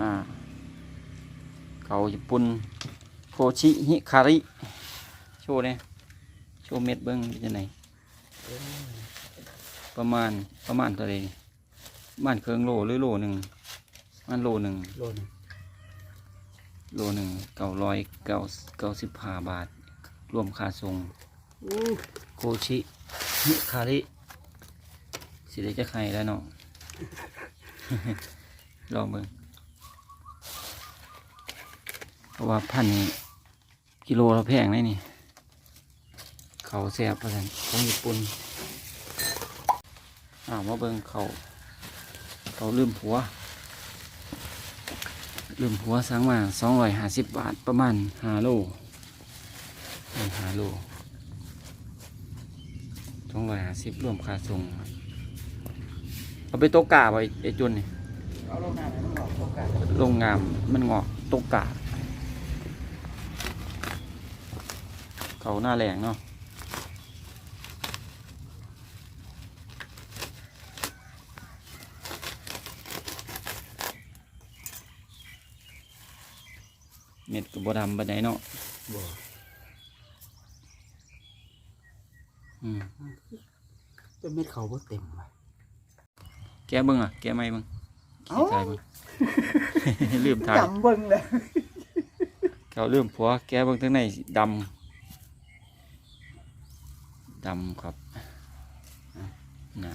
อ่าเขาญี่ปุ่นโคชิฮิคาริ โชว์เนี่ยโชว์เม็ดเบิ้งเป็นยังไงประมาณประมาณตัวเองประมาณเครื่องโลหรือโลหนึ่งประมันโลหนึ่งโลนึงโลหนึ่งเก้าร้อยเก้าเก้าสิบห้าบาท รวมค่าส่งอู้โคชิฮิคาริสิได้จะใครแล้วเนาะ ลองเบิ่งเพ ราะว่าพันธุ์นี้กิโลละแพงเลยนี่ เขาแซ่บประกันของญี่ปุ่นอ้าวมาเบิ่งเขาเขาลืมผัว ลืมผัวสั่งมาสองร้อยห้าสิบบาทประมาณห้าโลห้าโลสองร้อยห้าสิบรวมค่าส่งครับเอาไปโตะกาไว้ไอ้จุนนี่เอาโรงงานไหนมันบอกโอกาสโรงงานมันงอกโตะกา เขาหน้าแรงเนาะเม็ดกับบดำบันไดเนาะบ่อืมเป็นเม็ดเขาบ่เต็มว่ะแกะเบิ้งอะ แกะไม่เบิ้งเอ้าขี้ทายเบิ้งลืมทายจำเบิ่งเลยเขาเริ่มผัว แกเบางทั้งในดำ ดำครับนะ